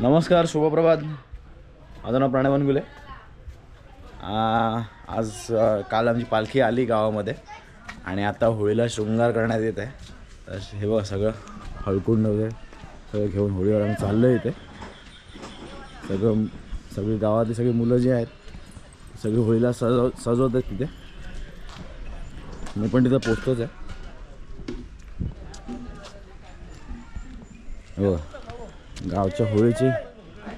नमस्कार शुभप्रभात. माझं नाव प्रणय बनगुले आज काल आमची पालखी आली गावामध्ये आणि आता होळीला शृंगार करण्यात येत आहे. तर हे बघ सगळं हळकुंड वगैरे सगळं घेऊन होळीवर आम्ही चाललो आहे इथे. सगळं सगळी गावातली सगळी मुलं जी आहेत सगळी होळीला सजव सजवत आहेत तिथे. मी पण तिथं पोचतोच आहे. हो. गावच्या होळीची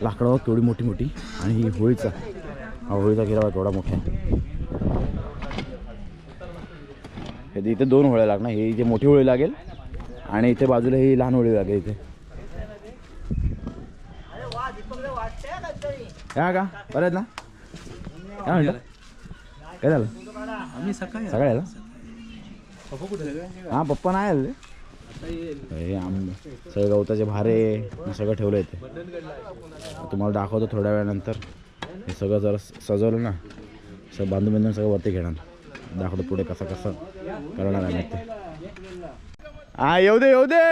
लाकडं केवढी मोठी मोठी आणि ही होळीचा हा होळीचा बघ केवढा मोठा आहे. इथे दोन होळ्या लागणार ही इथे मोठी होळी लागेल आणि इथे बाजूला ही लहान होळी लागेल इथे. हा का? बरं आहेत ना? काय म्हणलं काय झालं? सकाळी आलं. हां पप्पा नाही आले. हे आम सगळे गवताचे भारे सगळं ठेवलं इथे तुम्हाला दाखवतो थोड्या वेळानंतर. हे सगळं जरा सजवलं ना. सगळं बांधून बांधून सगळं वरती घेणार. दाखवतो पुढे कसं कसं करणार आहे ते. हा येऊ दे येऊ दे!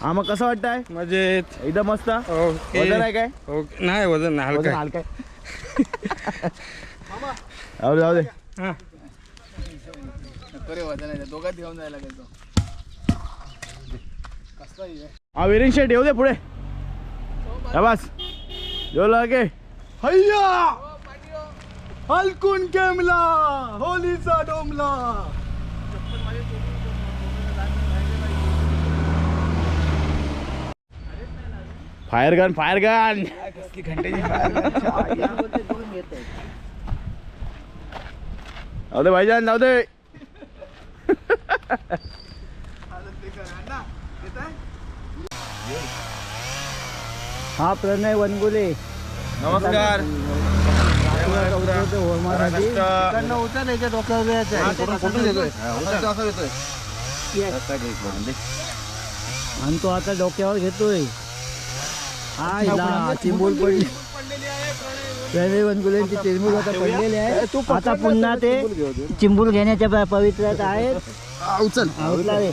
हा मग कसं वाटतंय? मजेत. एकदम मस्त. वजन आहे काय? नाही वजन हलका हलकं आहे. जाऊ दे जाऊ दे. हा? हा विरिंग शेट येऊ दे पुढे. बस. येऊ लागे. हैया हलकून केमला होलीचा डोमला. Fire gun fire gun? जाऊ दे भाईजान जाऊ दे. हा प्रणय वनगुले. नमस्कार. आणि तो आता डोक्यावर घेतोय. हा हिला चिंबूल पडली. प्रणय वनगुलेंची चिंबूल आता पडलेली आहे. आता पुन्हा ते चिंबूल घेण्याच्या पवित्र्यात आहेत. उचल. आवडला रे.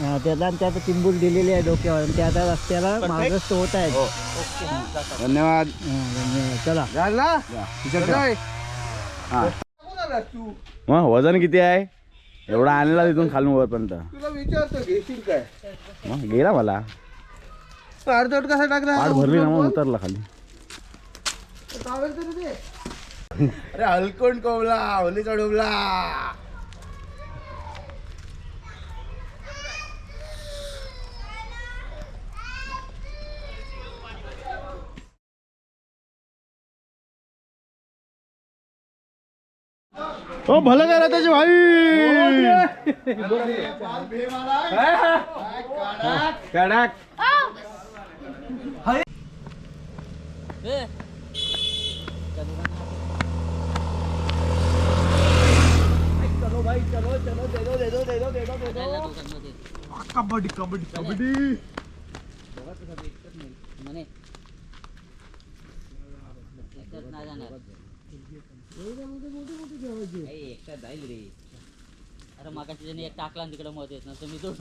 हा, त्याला त्याचं चिंबूल दिलेली आहे डोक्यावर. आणि ते आता रस्त्याला मार्गस्थ होत आहेत. धन्यवाद. हा, चला. मग वजन किती आहे? एवढा आणला तिथून खालून वरपर्यंत. तुला विचारतो घेशील काय? मग गेला मला. अर्धवट कसा टाकला भरली ना मग उतरला खाली. अरे हलकोण कोवला होलीचा डोबला हो भलं करा त्याची भाई? कडक कबड्डी कबड्डी कबड्डी अरे मागाशी त्यांनी एक टाकला तिकडे मत येत ना तुम्ही तो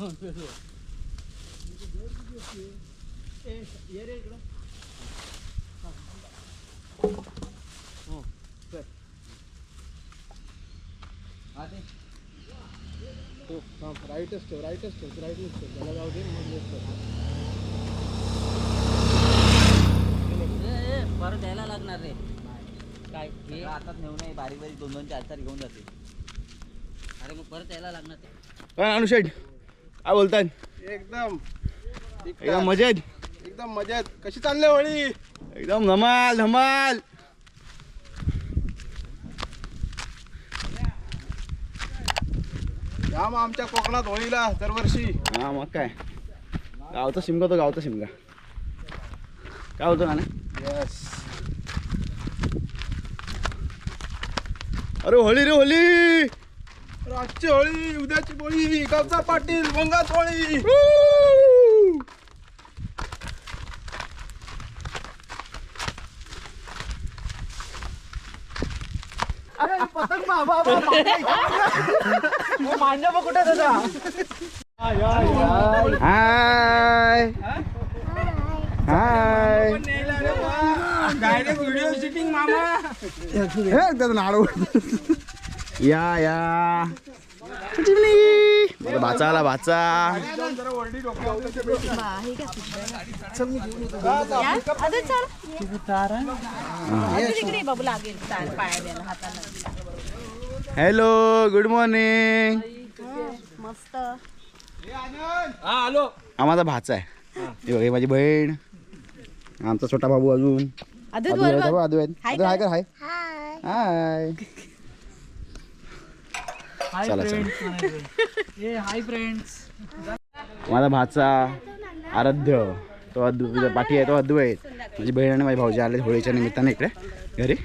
राईटच ठेव राईटच ठेव राईटच ठेव त्याला जाऊ दे मग left कर. परत द्यायला लागणार रे. काय? हे? आता नेऊ नये बारीक बारीक दोन दोन चार चार घेऊन जाते. अरे मग परत यायला लागणार ते काय अनुषेट काय बोलतायत एकदम. एकदम मजेत? एकदम मजेत. कशी चालली होळी? एकदम धमाल धमाल. मग आमच्या कोकणात होळीला दरवर्षी. हा मग काय? गावचा शिमगा तो गावचा शिमगा. काय होतं ना येस अरे होळी रे होळी! आजची होळी उद्याची होळी गावचा पाटील भंगात होळी. पतंग हाय हाय डायरेक्ट व्हिडिओ शूटिंग मामा या या भाचा बाबू लागेल पायाला हाताला. हॅलो गुड मॉर्निंग मस्त. हा आलो. हा माझा भाचा आहे. हे बघ, ही माझी बहीण. आमचा छोटा बाबू अजून. अदूत आदू आहे, बरोबर. बाबा, आदू आहे. हाय आदू, हाय चला चला. हाय फ्रेंड्स माझा भाचा आराध्य. तो अद्दू तुझ्या पाठी आहे तो आहे. माझी बहीण आणि माझी भाऊजी आले होळीच्या निमित्ताने इकडे घरी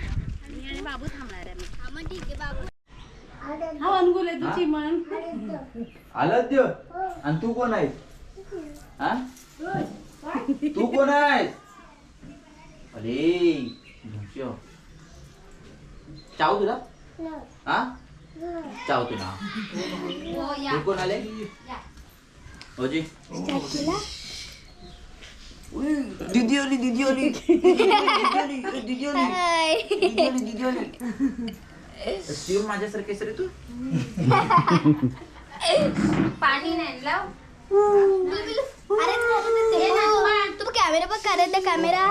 बाबू थांबणार हा अनुकूल आहे तुझी मन. आराध्य आणि तू कोण आहेस? हा? तू कोण आहेस? अरे. चाव तुला? हा? चाव तुला. तू कोण आले? उई, दीदी आली दीदी आली दीदी आली दीदी आली दीदी आली दीदी आली शिव माझ्यासारखेस रे तू? पाणी नाही लाव. अरे तू कॅमेरा बघ करत कॅमेरा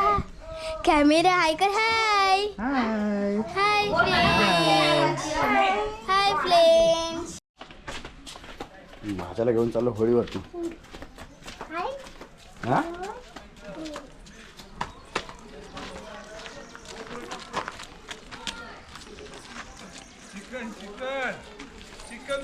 कॅमेरा हाय कर हाय हाय हाय फ्रेंड्स भाच्याला घेऊन चाललो होळीवरती. हा चिकन चिकन चिकन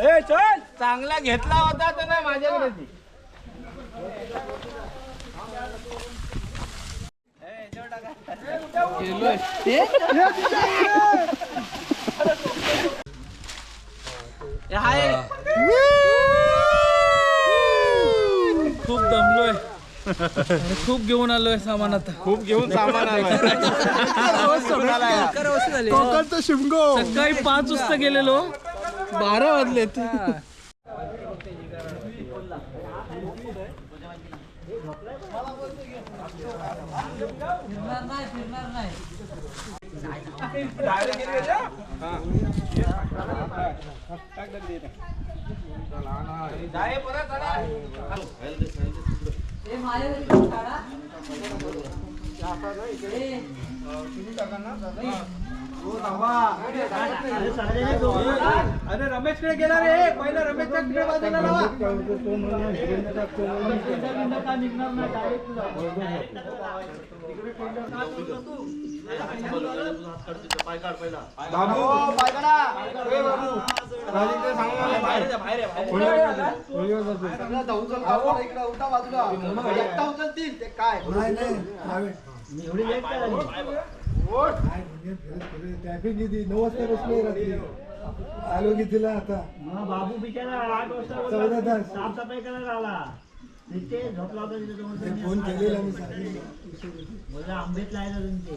ए चल. चांगला घेतला होता तर ना माझ्याकडे. ती. खूप दमलोय आणि खूप घेऊन आलोय सामान आता. खूप घेऊन सामान आलाय. कोकणचं शिमगो. सकाळी पाच वाजता गेलेलो. बारा वाजलेत काढा. अरे रमेशकडे गेला रे. पहिला रमेशच्या कडे बाजूला बाबू पाय काढा. ए बाबू. राजेंद्र सांगा ट्रॅफिक किती? नऊ वाजता बसलोय रात्री. आलो कितीला आता. बाबू बिचारा आठ वाजता चौदा तास. साफसफाई करायला आला. तिथे झोपला होता तिथे फोन केलेला मी सांगितलं आंबेत लायला तुमचे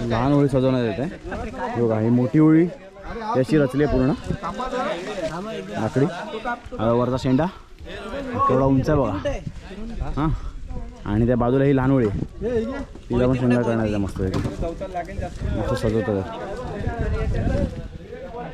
लहान होळी सजवण्यात येते हे बघा ही मोठी होळी त्याची रचली आहे पूर्ण लाकडी वरचा शेंडा तेवढा उंच आहे बघा हां आणि त्या बाजूला ही लहान होळी तिला पण शेंडा करण्यात मस्त मस्त सजवतात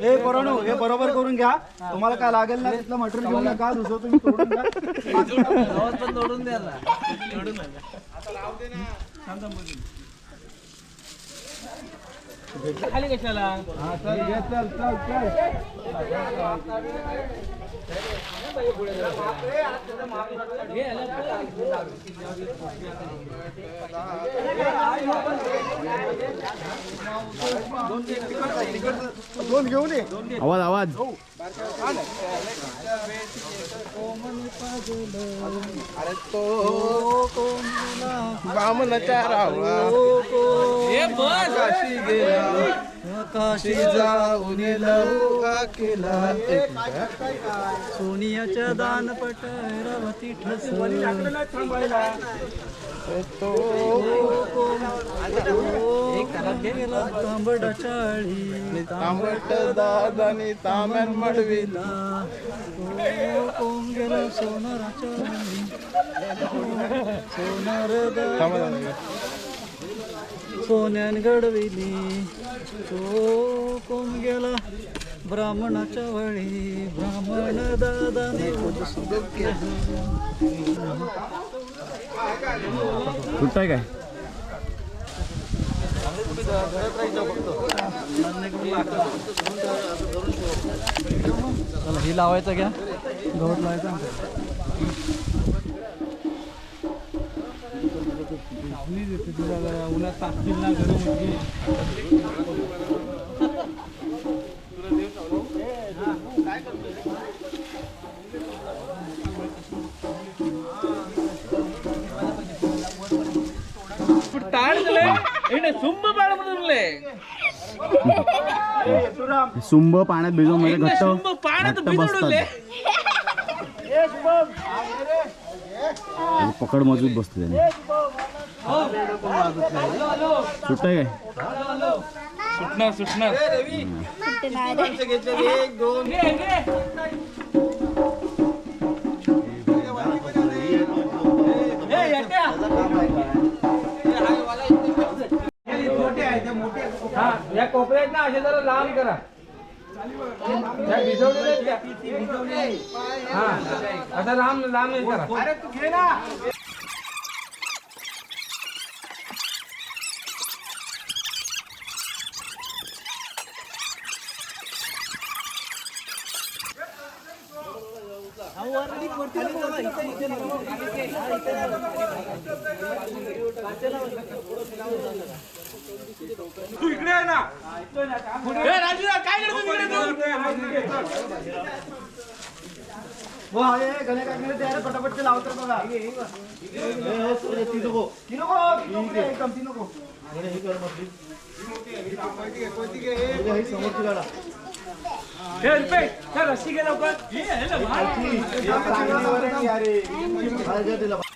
हे? बरोबर हे बरोबर करून घ्या. तुम्हाला काय लागेल ना तिथलं मटेरियल घेऊन नका दुसरं तुम्ही तोडून घ्या. खाली कशाला हा, चल, घे, चल, चल, चल. दोन घेऊन आवाज आवाज. तो बामनाच्या रावळा हे काशी गेला काशी जाऊन लवका केला एक सोनियाच्या दानपट रवती ठस तो. गेला तांबडा चाळी तांबट दादानी ताम्यान मडविला कोण गेला सोनाराच्या सोनार सोन्यान घडविली तो कोण गेला ब्राह्मणाच्या वळी ब्राह्मण दादाने सुट्टाय काय? चला ही लावायचं घ्या गवत लावायचं उन्हात ताकतील ना सुंब पाण्यात भिजव म्हणजे घट्ट पाण्यात बसतात. पकड मजबूत बसते त्याने. सुटत काय? सुटणार सुटणार. कोपऱ्यात ना असे जरा लांब करा. त्या हा. आता लांब लांब करा. अरे तू घे ना ए, राजूदा, काय करतो तिकडे तू? हो अरे गणे काढले ते अरे पटापट ते लावतात बघा नको नको एकदम ती नको हे हे समोरची गाडा ए, रुपे, चल, रस्सी घे लवकर.